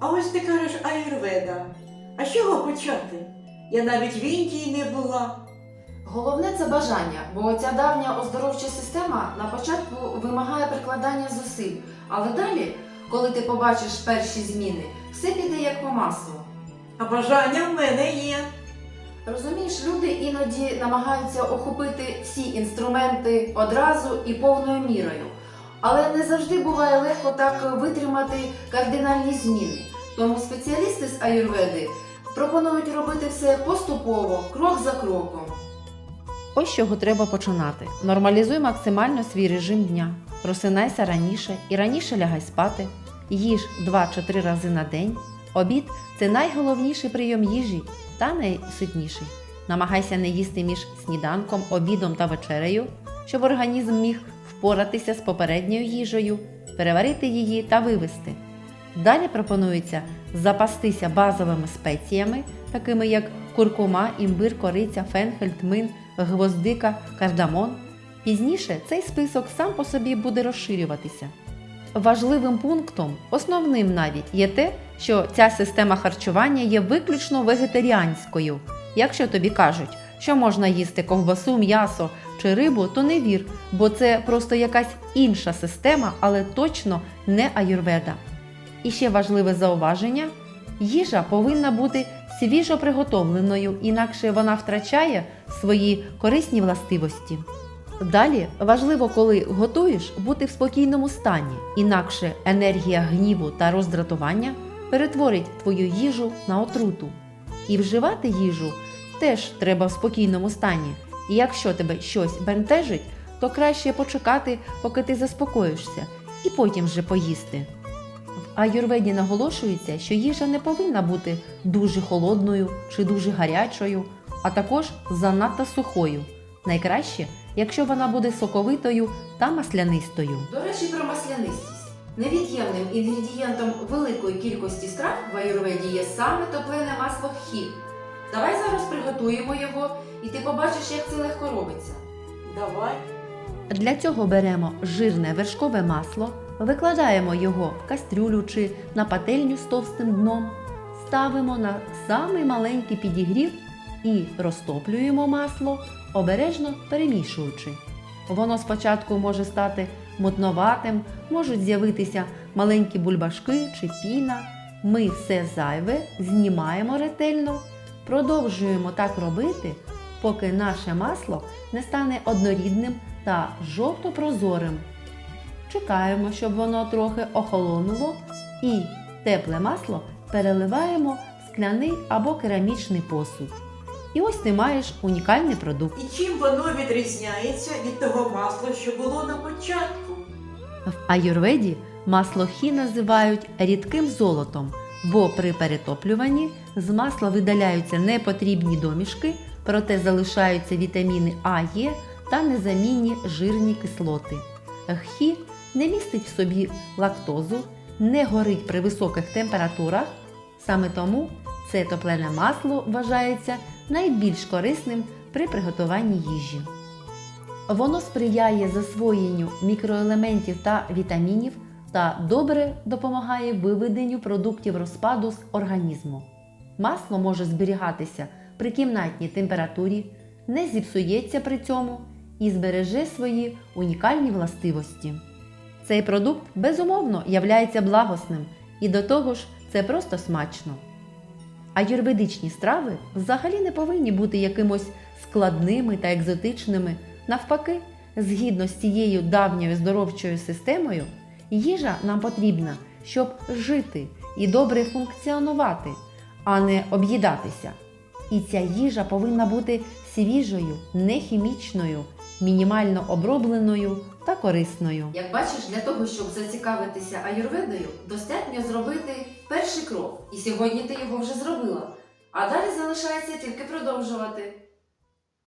А ось ти кажеш аюрведа. А з чого почати? Я навіть в Індії не була. Головне це бажання, бо ця давня оздоровча система на початку вимагає прикладання зусиль, але далі, коли ти побачиш перші зміни, все піде як по маслу. А бажання в мене є. Розумієш, люди іноді намагаються охопити всі інструменти одразу і повною мірою. Але не завжди буває легко так витримати кардинальні зміни. Тому спеціалісти з аюрведи пропонують робити все поступово, крок за кроком. Ось чого треба починати. Нормалізуй максимально свій режим дня. Просинайся раніше і раніше лягай спати. Їж 2 чи 3 рази на день. Обід це найголовніший прийом їжі та найситніший. Намагайся не їсти між сніданком, обідом та вечерею, щоб організм міг впоратися з попередньою їжею, переварити її та вивести. Далі пропонується запастися базовими спеціями, такими як куркума, імбир, кориця, фенхель, тмин, гвоздика, кардамон. Пізніше цей список сам по собі буде розширюватися. Важливим пунктом, основним навіть, є те, що ця система харчування є виключно вегетаріанською. Якщо тобі кажуть, що можна їсти ковбасу, м'ясо чи рибу, то не вір, бо це просто якась інша система, але точно не аюрведа. І ще важливе зауваження: їжа повинна бути свіжо приготовленою, інакше вона втрачає свої корисні властивості. Далі важливо, коли готуєш, бути в спокійному стані, інакше енергія гніву та роздратування перетворить твою їжу на отруту. І вживати їжу теж треба в спокійному стані. І якщо тебе щось бентежить, то краще почекати, поки ти заспокоїшся, і потім вже поїсти. В аюрведі наголошується, що їжа не повинна бути дуже холодною чи дуже гарячою, а також занадто сухою. Найкраще, якщо вона буде соковитою та маслянистою. До речі, про маслянистість. Невід'ємним інгредієнтом великої кількості страв в аюрведі є саме топлене масло хі. Давай зараз приготуємо його, і ти побачиш, як це легко робиться. Давай. Для цього беремо жирне вершкове масло, викладаємо його в кастрюлю чи на пательню з товстим дном, ставимо на самий маленький підігрів і розтоплюємо масло, обережно перемішуючи. Воно спочатку може стати мутноватим, можуть з'явитися маленькі бульбашки чи піна. Ми все зайве знімаємо ретельно, продовжуємо так робити, поки наше масло не стане однорідним та жовто-прозорим. Чекаємо, щоб воно трохи охолонуло, і тепле масло переливаємо в скляний або керамічний посуд. І ось ти маєш унікальний продукт. І чим воно відрізняється від того масла, що було на початку? В аюрведі масло хі називають рідким золотом, бо при перетоплюванні з масла видаляються непотрібні домішки, проте залишаються вітаміни А, Е та незамінні жирні кислоти. Хі не містить в собі лактозу, не горить при високих температурах. Саме тому це топлене масло вважається найбільш корисним при приготуванні їжі. Воно сприяє засвоєнню мікроелементів та вітамінів та добре допомагає виведенню продуктів розпаду з організму. Масло може зберігатися при кімнатній температурі, не зіпсується при цьому і збереже свої унікальні властивості. Цей продукт безумовно являється благосним і до того ж це просто смачно. Аюрведичні страви взагалі не повинні бути якимось складними та екзотичними. Навпаки, згідно з цією давньою здоровчою системою, їжа нам потрібна, щоб жити і добре функціонувати, а не об'їдатися. І ця їжа повинна бути свіжою, нехімічною, мінімально обробленою та корисною. Як бачиш, для того, щоб зацікавитися аюрведою, достатньо зробити перший крок. І сьогодні ти його вже зробила. А далі залишається тільки продовжувати.